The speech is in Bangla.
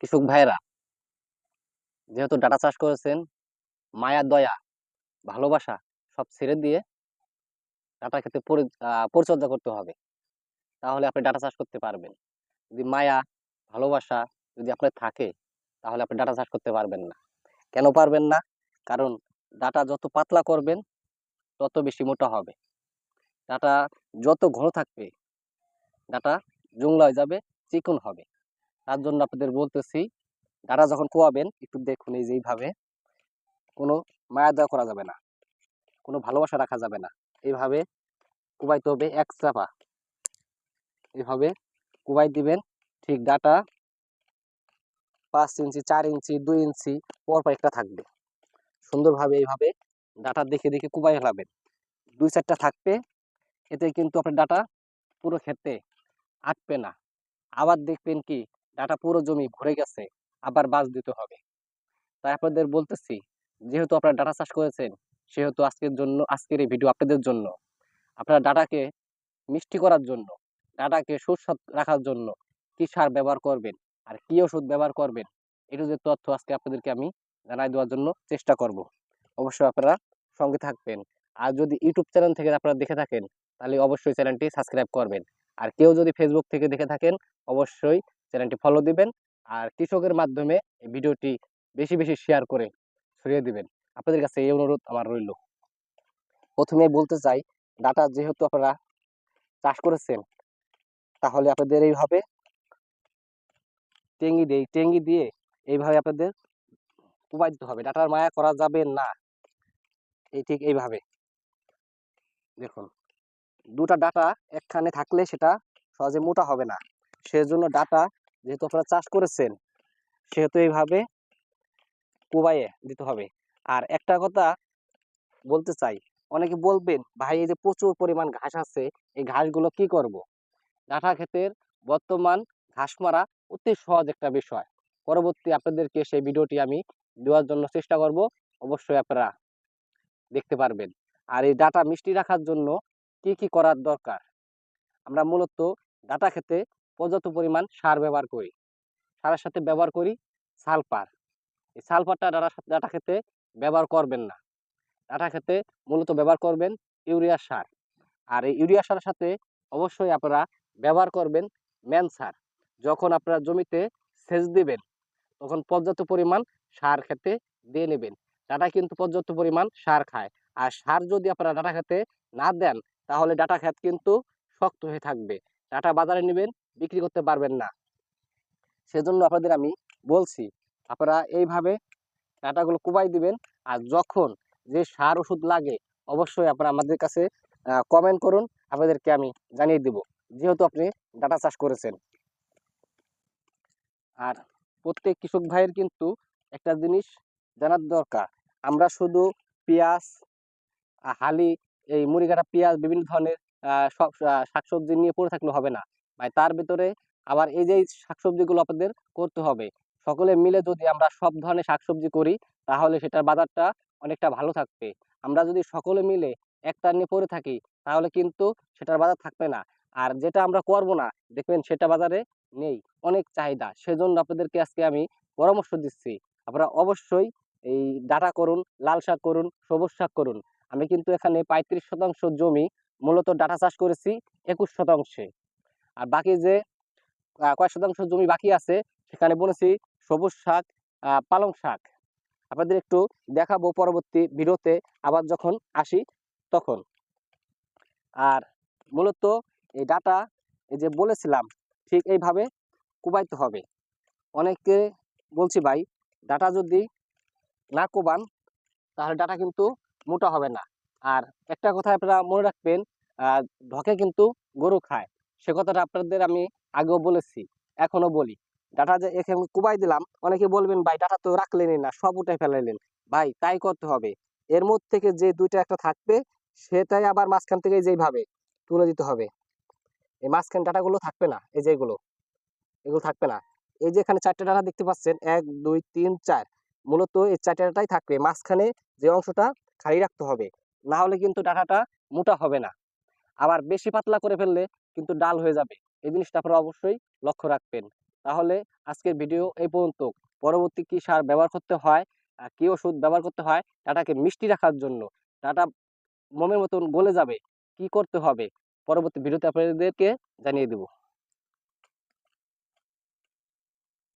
কৃষক ভাইরা যেহেতু ডাটা চাষ করেছেন, মায়া, দয়া, ভালোবাসা সব ছেড়ে দিয়ে ডাটা খেতে পরিচর্যা করতে হবে। তাহলে আপনি ডাটা চাষ করতে পারবেন। যদি মায়া, ভালোবাসা যদি আপনার থাকে, তাহলে আপনি ডাটা চাষ করতে পারবেন না। কেন পারবেন না? কারণ ডাটা যত পাতলা করবেন, তত বেশি মোটা হবে। ডাটা যত ঘন থাকবে, ডাটা জুংলা হয়ে যাবে, চিকন হবে। তার জন্য আপনাদের বলতেছি ডাটা যখন কোয়াবেন, একটু দেখুন এই যে এইভাবে, কোনো মায়া দেওয়া করা যাবে না, কোনো ভালোবাসা রাখা যাবে না। এইভাবে কুবাইতে হবে এক চাপা। এইভাবে কুবাই দিবেন, ঠিক ডাটা পাঁচ ইঞ্চি, চার ইঞ্চি, দুই ইঞ্চি পর পর একটা থাকবে। সুন্দরভাবে এইভাবে ডাটা দেখে দেখে কুবাই ফেলাবেন। দুই চারটা থাকবে, এতে কিন্তু আপনার ডাটা পুরো খেতে আটবে না। আবার দেখবেন কি ডাটা পুরো জমি ভরে গেছে, আবার বাজ দিতে হবে। তাই আপনাদের বলতেছি, যেহেতু আপনারা ডাটা চাষ করেছেন, সেহেতু আজকের জন্য, আজকের এই ভিডিও আপনাদের জন্য। আপনারা ডাটাকে মিষ্টি করার জন্য, ডাটাকে সুস্বাদ রাখার জন্য কি সার ব্যবহার করবেন আর কি ওষুধ ব্যবহার করবেন এটু যে তথ্য আজকে আপনাদেরকে আমি জানাই দেওয়ার জন্য চেষ্টা করব। অবশ্যই আপনারা সঙ্গে থাকবেন। আর যদি ইউটিউব চ্যানেল থেকে আপনারা দেখে থাকেন, তাহলে অবশ্যই চ্যানেলটি সাবস্ক্রাইব করবেন। আর কেউ যদি ফেসবুক থেকে দেখে থাকেন, অবশ্যই চ্যানেলটি ফলো দিবেন আর কৃষকের মাধ্যমে এই ভিডিওটি বেশি বেশি শেয়ার করে ছড়িয়ে দিবেন। আপনাদের কাছে এই অনুরোধ আমার রইল। প্রথমে বলতে চাই, ডাটা যেহেতু আপনারা চাষ করেছেন, তাহলে আপনাদের এইভাবে টেঙ্গি দেই টেঙ্গি দিয়ে এইভাবে আপনাদের কুবাই দিতে হবে। ডাটার মায়া করা যাবে না। এই ঠিক এইভাবে। দেখুন, দুটা ডাটা একখানে থাকলে সেটা সহজে মোটা হবে না। সেজন্য ডাটা যেহেতু আপনারা চাষ করেছেন, সেহেতু এইভাবে কুবাইয়ে দিতে হবে। আর একটা কথা বলতে চাই, অনেকে বলবেন, ভাই, এই যে প্রচুর পরিমাণ ঘাস আছে, এই ঘাসগুলো কি করব? ডাঁটা ক্ষেতের বর্তমান ঘাস মারা অতি সহজ একটা বিষয়। পরবর্তী আপনাদেরকে সেই ভিডিওটি আমি দেওয়ার জন্য চেষ্টা করব, অবশ্যই আপনারা দেখতে পারবেন। আর এই ডাটা মিষ্টি রাখার জন্য কি কি করার দরকার? আমরা মূলত ডাটা খেতে পর্যাপ্ত পরিমাণ সার ব্যবহার করি। সারের সাথে ব্যবহার করি সালফার। এই সালফারটা ডাটা ডাটা খেতে ব্যবহার করবেন না। ডাটা খেতে মূলত ব্যবহার করবেন ইউরিয়া সার। আর এই ইউরিয়া সারের সাথে অবশ্যই আপনারা ব্যবহার করবেন ম্যান সার। যখন আপনারা জমিতে সেচ দিবেন, তখন পর্যাপ্ত পরিমাণ সার খেতে দিয়ে নেবেন। ডাটা কিন্তু পর্যাপ্ত পরিমাণ সার খায়। আর সার যদি আপনারা ডাটা খেতে না দেন, তাহলে ডাটা খেত কিন্তু শক্ত হয়ে থাকবে। ডাটা বাজারে নেবেন, বিক্রি করতে পারবেন না। সেজন্য আপনাদের আমি বলছি, আপনারা এইভাবে ডাটাগুলো কুবাই দিবেন আর যখন যে সার ওষুধ লাগে, অবশ্যই আপনারা আমাদের কাছে কমেন্ট করুন, আপনাদেরকে আমি জানিয়ে দেব, যেহেতু আপনি ডাটা চাষ করেছেন। আর প্রত্যেক কৃষক ভাইয়ের কিন্তু একটা জিনিস জানার দরকার, আমরা শুধু পেঁয়াজ হালি, এই মুড়ি কাটা পেঁয়াজ বিভিন্ন ধরনের সব শাকসবজি নিয়ে পড়ে থাকলে হবে না। ভাই, তার ভিতরে আবার এই যে শাকসবজিগুলো আপনাদের করতে হবে, সকলে মিলে যদি আমরা সব ধরনের শাকসবজি করি, তাহলে সেটার বাজারটা অনেকটা ভালো থাকবে। আমরা যদি সকলে মিলে একটা নিয়ে পড়ে থাকি, তাহলে কিন্তু সেটার বাজার থাকবে না। আর যেটা আমরা করব না, দেখবেন সেটা বাজারে নেই, অনেক চাহিদা। সেজন্য আপনাদেরকে আজকে আমি পরামর্শ দিচ্ছি, আপনারা অবশ্যই এই ডাটা করুন, লাল শাক করুন, সবুজ শাক করুন। আমি কিন্তু এখানে পঁয়ত্রিশ শতাংশ জমি মূলত ডাটা চাষ করেছি একুশ শতাংশে। আর বাকি যে কয়েক শতাংশ জমি বাকি আছে, সেখানে বলেছি সবুজ শাক পালং শাক। আপনাদের একটু দেখাবো পরবর্তী ভিডিওতে, আবার যখন আসি তখন। আর মূলত এই ডাটা, এই যে বলেছিলাম, ঠিক এইভাবে কুবাইতে হবে। অনেকে বলছি, ভাই, ডাটা যদি না কোবান, তাহলে ডাটা কিন্তু মোটা হবে না। আর একটা কথা আপনারা মনে রাখবেন ঢকে কিন্তু গরু খায়। সে কথাটা আপনাদের আমি আগেও বলেছি এখনও বলি। ডাটা যে এখানে কুবাই দিলাম, অনেকে বলবেন, ভাই, ডাটা তো রাখলেনই না, সব উঠে ফেলাইলেন। ভাই, তাই করতে হবে। এর মধ্যে থেকে যে দুইটা একটা থাকবে, সেটাই আবার মাঝখান থেকে যেইভাবে তুলে দিতে হবে। এই মাঝখান ডাটাগুলো থাকবে না, এই যে এগুলো এগুলো থাকবে না। এই যে এখানে চারটে ডাটা দেখতে পাচ্ছেন, এক, দুই, তিন, চার, মূলত এই চারটে ডাটাই থাকবে। মাঝখানে যে অংশটা খালি রাখতে হবে। না হলে কিন্তু ডাটাটা মোটা হবে না। আবার বেশি পাতলা করে ফেললে কিন্তু ডাল হয়ে যাবে। এই জিনিসটা আপনারা অবশ্যই লক্ষ্য রাখবেন। তাহলে আজকের ভিডিও এই পর্যন্ত। পরবর্তী কি সার ব্যবহার করতে হয় কি ওষুধ ব্যবহার করতে হয়, ডাটাকে মিষ্টি রাখার জন্য। ডাটা মোমের মতন গলে যাবে। কি করতে হবে? পরবর্তী ভিডিওতে আপনাদেরকে জানিয়ে দেবো।